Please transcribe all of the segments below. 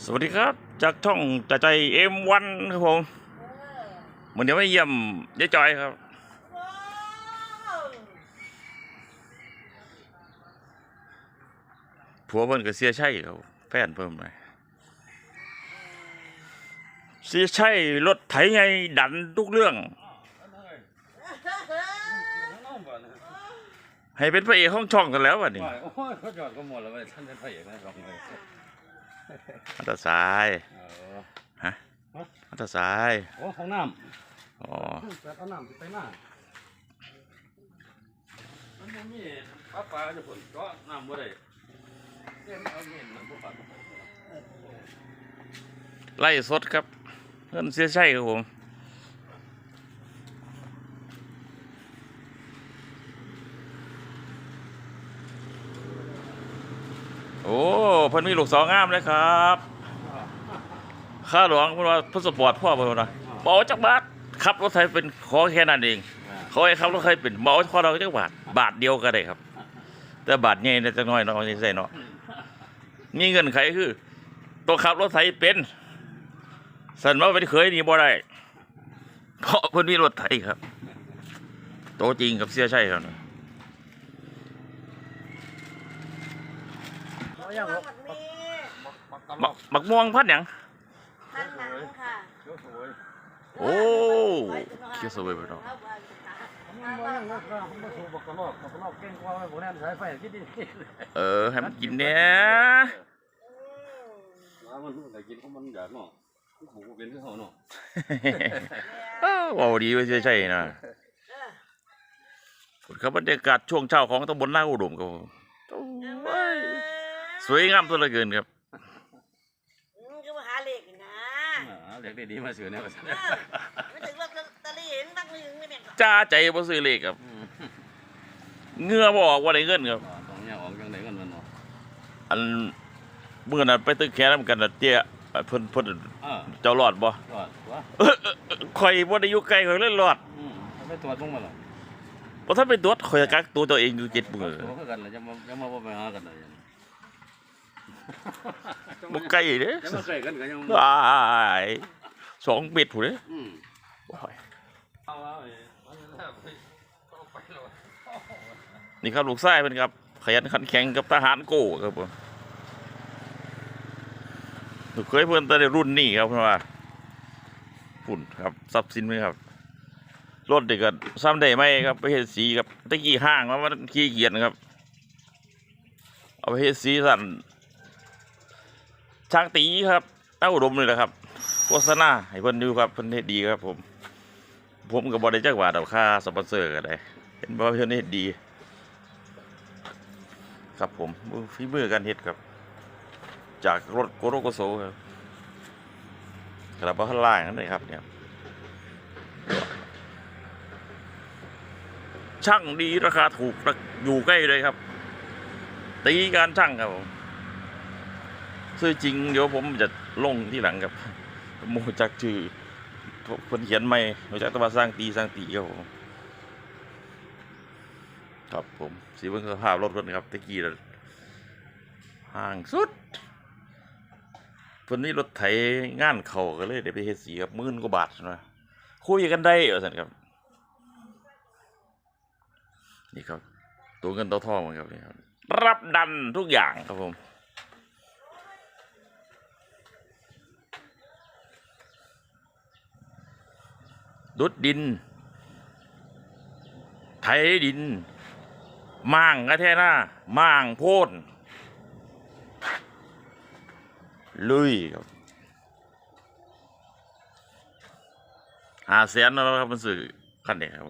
สวัสดีครับ จากช่องจ่าใจเอ็มวันครับผมวันนี้มาเยี่ยมยายจอยครับผัวเพิ่นก็เสียชัยครับแฟนเพิ่มไปเสียชัยรถไถไงดันทุกเรื่อง ให้เป็นพระเอกห้องช่องกันแล้ววันนี้ โอ้ยเขาจอดก็หมดแล้วเว้ยท่านเป็นพระเอกนะสองเลย อันตรสายเอออันตรสายโอ้ห้องน้อ๋อำแต่เอาน้ำไปหน้ามันบ่มีปลาปลาจะผลก็น้ำบ่ได้เล่นเอาเงินมันบ่ปัดไล่สดครับเพื่อนเสียชัยครับผม โอ้เพิ่นมีลูกสองงามเลยครับข้าหลวงเพิ่นว่าเพิ่นสปอร์ตพ่อเพิ่นว่านะเอาจักบาทขับรถไทยเป็นขอแค่นั้นเองเขาให้ขับรถไทยเป็นเอาขอเราจักบาทบาทเดียวก็ได้ครับ แต่บาทใหญ่เนี่ยจักน้อยเนาะนี่ใส่เนาะมีเงินไขคือตัวขับรถไทยเป็นสันว่าเป็นเคยนี่บ่ได้เพราะเพิ่นมีรถไทยครับโตจริงกับเสียใช่ครับ เอา ยัอย่างงหบ่มดมีปักตบัลกกบักม่วงพันหยังท่านหนังค่ะเดี๋ยวสวยโอ้เกี่ยวสวยไปเนาะมันบ่ยังบ่กล้ามันบ่สู้บักตลกบักตลกเก่งกว่าไว้บ่แน่นสายไฟคิดดิเออให้มันกินเนี่ยว่ามันได้กินของมันอยากเนาะมันบ่เป็นคือเฮาเนาะเอ้าเว้าดีไว้ใช่ๆนะครับบรรยากาศช่วงเช้าของตำบลนาอุดมครับผมโอ้ย สวยงามตัวเหลือเกินครับคือมาหาเลขนะอ่าเรียกได้ดีมาซื้อแนวว่าซั่นไม่ถึงว่าตะลีเห็นตั้งมือไม่เนี่ยจ้าใจบ่ซื้อเลขครับเหงื่อบ่ออกว่าได้เงินครับต้องเนี่ยออกจังได๋กันมันเนาะอันเมื่อนั้นไปตึกแขนำกันน่ะเตี้ยเพิ่นเพิ่นเออเจ้ารอดบ่ก็ว่าเออเออเออข่อยบ่ได้อยู่ไกลข่อยเลยรอดอืมเอาไปตรวจบ้างมาหรอบ่ทันไปตรวจข่อยจะกักตัวตัวเองอยู่7มื้อตัวคือกันเลยจะมาจะมาบ่ไปหากันเลย บ่ไกลเด้จะมาใกล้กันก็ยังว้ายสองเม็ดพุ่นเด้อืมโอ้ยเอาเอาเอ้ยมันจะไปเอาไปแล้วนี่ครับลูกชายเพิ่นครับขยันขันแข็งกับทหารโก้ครับผมลูกเคยเพิ่นแต่ในรุ่นนี้ครับเพิ่นว่าฝุ่นครับทรัพย์สินเพิ่นครับรถเด็กก็ซ้ำได้ไหมครับไปเฮ็ดสีครับตะกี้ห้างว่ามันขี้เกียจครับ เอาไปเฮ็ดสีสั่น ช่างตีครับตั้งอุดมเลยแหละครับโฆษณาให้เพิ่นอยู่ครับเพิ่นเฮ็ดดีครับ ผม ผมก็บ่ได้จักว่าดอกค่าสปอนเซอร์ก็ได้เห็นบ่ว่าเพิ่นเฮ็ดดี ครับผมมือฝีมือการเฮ็ดครับ จากรถโกโรโกโซครับกระบะข้างล่างนั่นเลยครับเนี่ยช่างดีราคาถูกอยู่ใกล้เลยครับ ตีการช่างครับผม ซื้อจริง เดี๋ยวผมจะลงที่หลังครับโมจักชื่อคนเขียนไม่โมจักแตว่าสร้างตีสร้างตีครับผมครับผมสีเบิ้งสภาพรถรถครับตะกี้ล้วห่างสุดคนนี้รถไถงานเข่าก็เลยเดี๋ยวไปเฮ็ดสีครับมื่นกว่าบาทนะคุยกันได้เหรอสันครับ นี่ครับ ตัวเงินตัวทองมันครับนี่ครับ รับดันทุกอย่างครับผม ดุดดิน ไถดินม่างกระแทหน้าม่างโพนลุยครับหาแสนแล้วครับมันสื่อขั้นเด็กครับ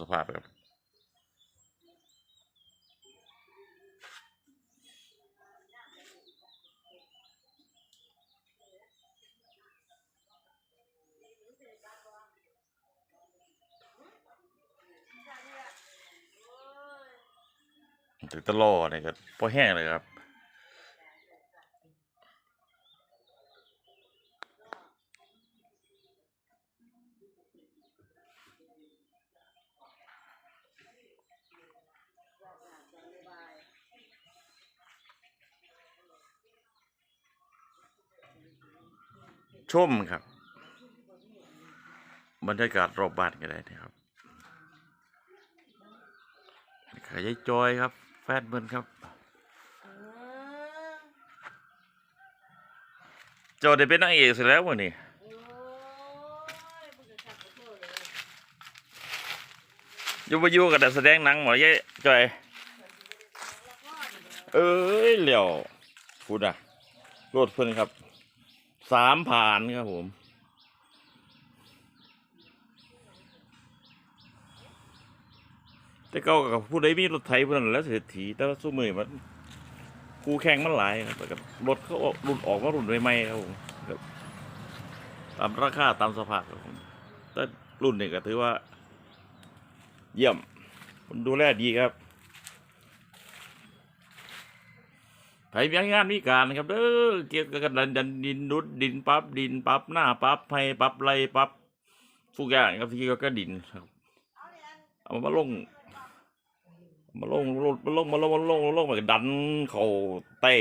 สภาพครับ ถึงตะล่อนี่ก็พอแห้งเลยครับชมครับ บรรยากาศรอบบ้านก็ได้นะครับขยายจอยครับ แฟนเบิร์นครับอืมเจ้าได้เป็นนางเอกเสร็จแล้ววันนี้โอ้ยบุญจะขับขอโทษเลยอยู่มาอยู่กับแต่แสดงหนังหมอยายจอย เอ้ยเหลี่ยวพูดอะรถเพิ่นครับ สามผ่านครับผม แต่เก่ากับผู้ใดมีรถไถผู้นั้นแหล้วเศรษฐีแต่ว่าสู้มือมันคู่แข่งมันหลายครับแล้วก็รถเขาออกรุ่นออกมารุ่นใหม่ๆครับผมครับตามราคาตามสภาพครับผมแต่รุ่นนี้ก็ถือว่า เยี่ยมคนดูแลดีครับไผมีงานมีการนะครับเด้อเกี่ยวกับดันดันดินนุดดินปั๊บดินปั๊บหน้าปั๊บให้ปรั๊บไรปั๊บทุกอย่างครับที่เกี่ยวกับดินครับ เอามาลง มาลงมาลงมาลงมาลงมาลงมาดันเขาเตะ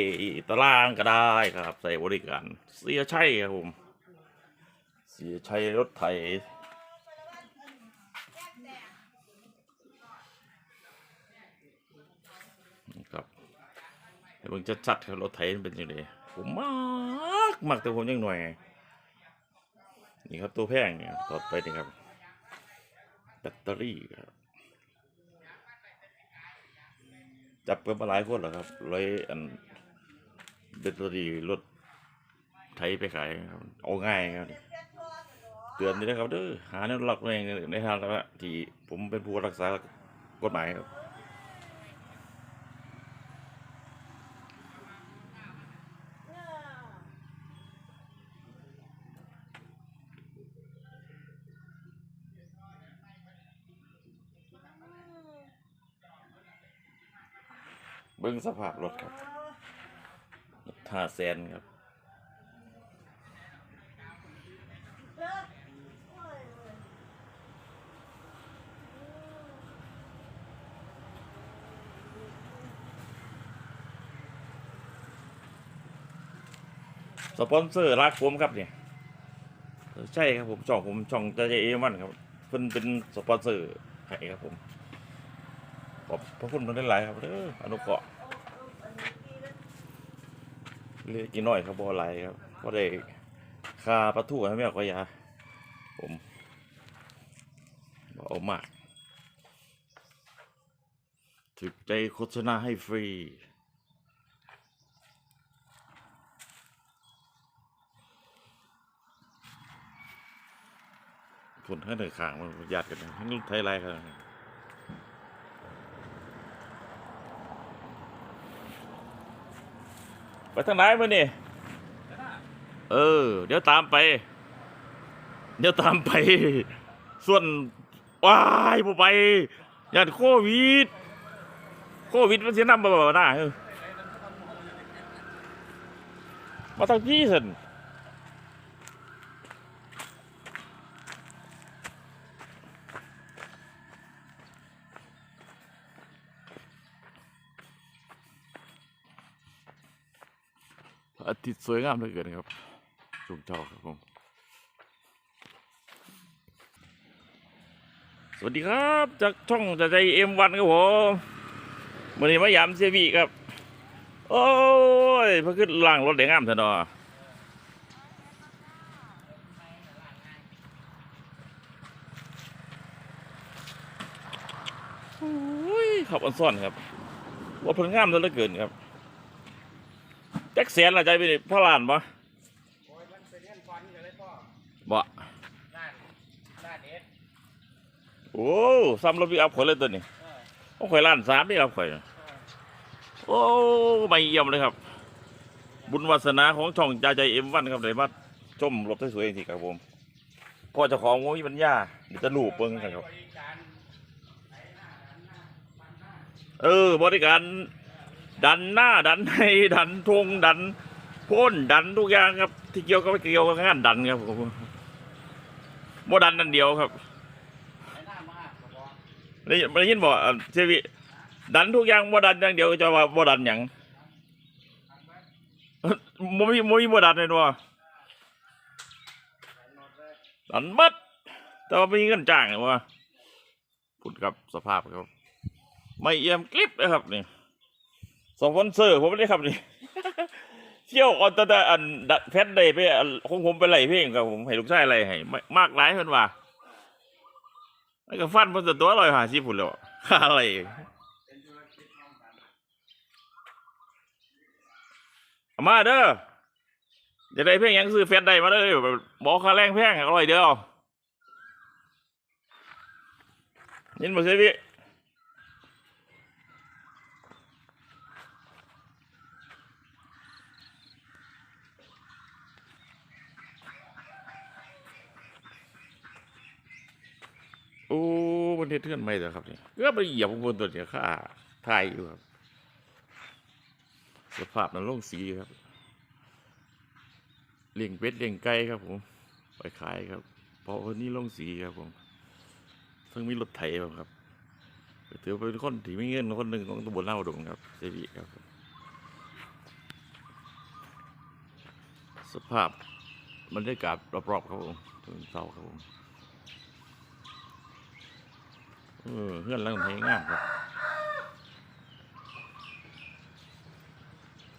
ตารางก็ได้ครับ ใส่บริการ เสียชัยครับผม เสียชัยรถไถครับเดี๋ยวผมจะจัดรถไถเป็นยังไงผมมากมากแต่ผมยังหน่อย นี่ครับตัวแพงเนี่ยต่อไปนี่ครับแบตเตอรี่ครับ จับกันมาหลายคนแล้วครับเลยอันเบตเตอรี่รถไถไปขายครับเอาง่ายครับ เตือนนี่นะครับเด้อหาแนวหลักเองในทางที่ผมเป็นผู้รักษากฎหมายครับ เบิ้งสภาพรถครับท่าแซนครับสปอนเซอร์รักผมครับเนี่ยใช่ครับผมช่องผมช่องเจเจเอมันครับเพิ่นเป็นสปอนเซอร์ให้ครับผม ขอบพระคุณมันได้หลายครับเด้ออนุเคราะเรียกกี่น้อยครับบ่หลครับก็ได้ค่าประตูให้แม่ก็ยา ผมบ่เอามาก ถึกใจโฆษณาให้ฟรี ผลให้หนึ่งขางมันยัดกันนะให้ลูกไทยไรกันน ไปทางไหนมาเนี่ยเออ เดี๋ยวตามไป เดี๋ยวตามไป ส่วนว้ายผมไปยันโควิด โควิดมันเสียน้ำมาบ่ได้เออมาทางพี่สิน อาทิตย์สวยงามเหลือเกินครับช่วงเช้าครับผม สวัสดีครับจากช่องจะใจเอ็มวันครับผมวันนี้มายามเซบีครับ โอ้ยเพิ่งขึ้นล่างรถเด้งามเถอะเนาะโอ้ยขับอันซ่อนครับว่าเพิ่งงามซะเหลือเกินครับ จ็คแสนละใจไปนี่พ่อหลานบ่โอ้ยมันเป็นเรื่องฟันกันเลยพ่อบ่ล้านล้านเอ็ดโอ้ซ้ำรถพิกอัพข่อยเลยตัวนี้เออต้องข่อยล้านสามนี่ครับข่อยโอ้ไม่เยี่ยมเลยครับ บุญวาสนาของช่องจ่าใจเอ็มวันครับเลยมาชมรถสวยๆจริงๆครับผมพ่อเจ้าของว่ามีปัญญาเดี๋ยวจะลูบเบิ่งกันครับ บริการเออบริการ ดันหน้าดันให้ดันทงดันพ่นดันทุกอย่างครับ ที่เกี่ยวกับเกี่ยวกับงานดันครับผมโมดันนั่นเดียวครับไอ้หน้ามากก็บได้ยินบอกเซวิดันทุกอย่างโมดันอย่างเดียวจะว่าโมดันอย่างโมมีโมมีโมดันเลยนัวอันมัดแต่ว่ามีเงินจ้างไงวะพูดกับสภาพครับ ไม่เอี่ยมกลิปนะครับนี่ สปอนเซอร์ผมไม่ได้ครับนี่ เที่ยวออนตะแต่อันดัดแพทได้ไปอันของผมไปไหลเพลงครับผมให้ลูกชายอะไรให้ไม่มากหลายเพิ่นว่าแล้วก็ฟันเพิ่นจะตัวลอยหาชีพุ่นแล้วอะไรมาเด้อจะได้เพลงยังซื้อแฟนได้มาเด้อบอกค่าแรงแพงอร่อยเดียวยินบ่เสียพี่ โอ้บนเทศเทือนไม่แต่ครับเนี่ยก็ไปเหยียบบนตัวเนี่ยข้าทายอยู่ครับสภาพนั้นลงสีครับเลี้ยงเป็ดเลี้ยงไก่ครับผมไปขายครับเพราะวันนี้ลงสีครับผมเพิ่งมีรถไถมาครับถือเป็นคนที่ไม่เงินคนหนึ่งของตำบลเล่าดงครับเจบีครับ สภาพบรรยากาศรอบๆครับผมถึงเศร้าครับผม เออเพื่อนเรื่องเพลงงามครับ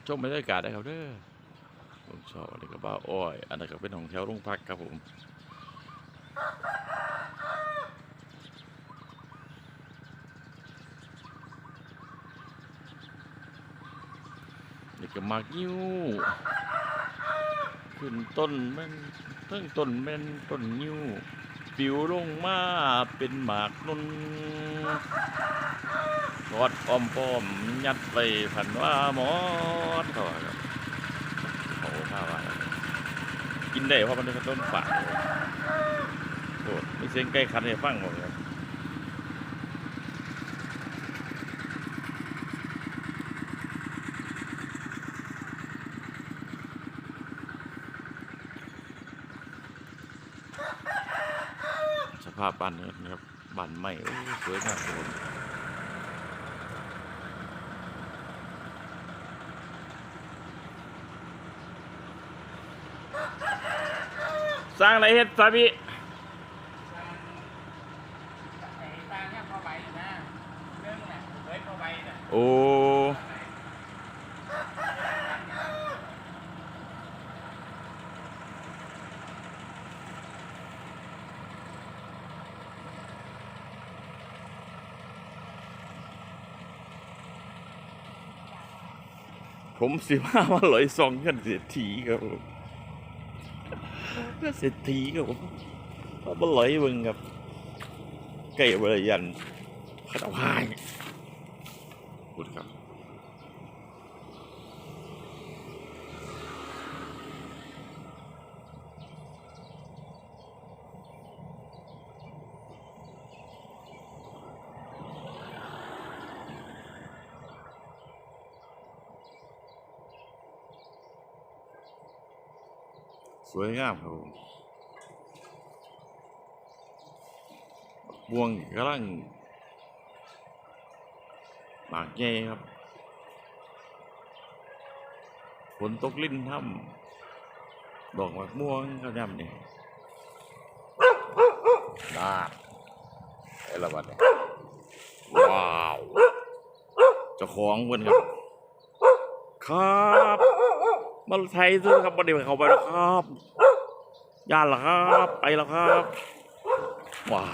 ชมบรรยากาศได้ครับเด้อผมชอบอันนี้ก็บ้าอ้อย อันนี้ก็เป็นของแถวโรงพักครับผมนี่ก็มากยิ้วขึ้นต้นแม่นเพิ่งต้นแม่นต้นยิ้ว ปิวลงมาเป็นหมากนุ่นกอดอ้อมป้อมยัดไปผันว่าหมอดเขาว่าครับเขาท่าว่ากินได้เพราะมันเป็นต้นฝาโอ้ไม่เสียงใกล้คันให้ฟังหมดครับ ภาพบ้านเนี่ยนะครับบ้านใหม่โอ้สวยมากเลยสร้างอะไรเฮ็ดซาบี ไอ้ตาเนี่ยเข้าไปนะเรื่องน่ะเฮ้ยเข้าไปน่ะ โอ้ ผมสิว่ามาลอยซองกันเสียทีครับผมเสียทีครับผมเอามาลอยเบิ่งครับไก่บริยันขนมพายพูดครับ สวยงามครับผมบวงกำลังหมากใหญ่ครับฝนตกลิ้นถ้ำดอกหมากม่วงก็ย่ำนี่ดาบไอ้ละบัดเนี่ยว้าวเจ้าของเพิ่นครับ ครับ มาไทยซื้อครับบันเดียวเขาไปแล้วครับย่านละครับ ไปแล้วครับว้าว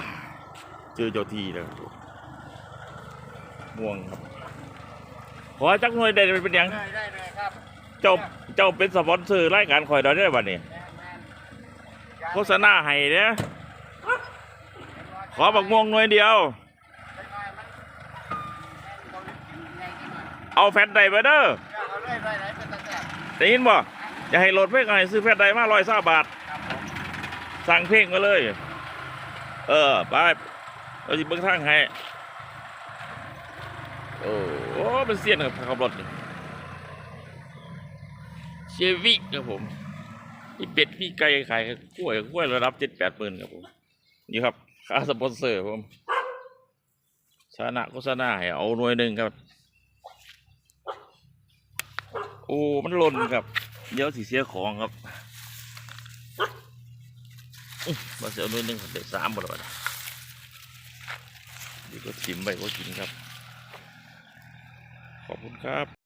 เจอเจ้าที่แล้วครับม่วงครับ ขอจักหน่วยได้เป็นหยังได้ได้เลยครับ เจ้าเจ้าเป็นสปอนเซอร์รายการคอยดอยได้บัดนี้แม่นแม่นโฆษณาให้เนี่ยขอบักม่วงหน่วยเดียวจังหวะมันแม่นบ่ได้กินไงจังหวะเอาแฟนใดไปเด้อเอาเลย ได้ยินบ่อย่าให้โหลดเพลงให้ซื้อแฟนใดมาร้อยสาบาท สั่งเพลงมาเลย เออไปเราจิเบิ่งทางให้โอ้โหเป็นเสียนกับขับรถเชวิครับผมพี่เป็ดพี่ไก่ขายกล้วยกล้วยระดับเจ็ดแปดหมื่นครับผมนี่ครับค่าสปอนเซอร์ผมชนะโฆษณาให้เอาหน่วยหนึ่งครับ โอ้ มันหล่นครับ เดี๋ยวสีเสียของครับมาเสียหน่วยหนึ่งเด็ดสามหมดแล้วบัดนี้นี่ก็ชิมไปก็กินครับ ขอบคุณครับ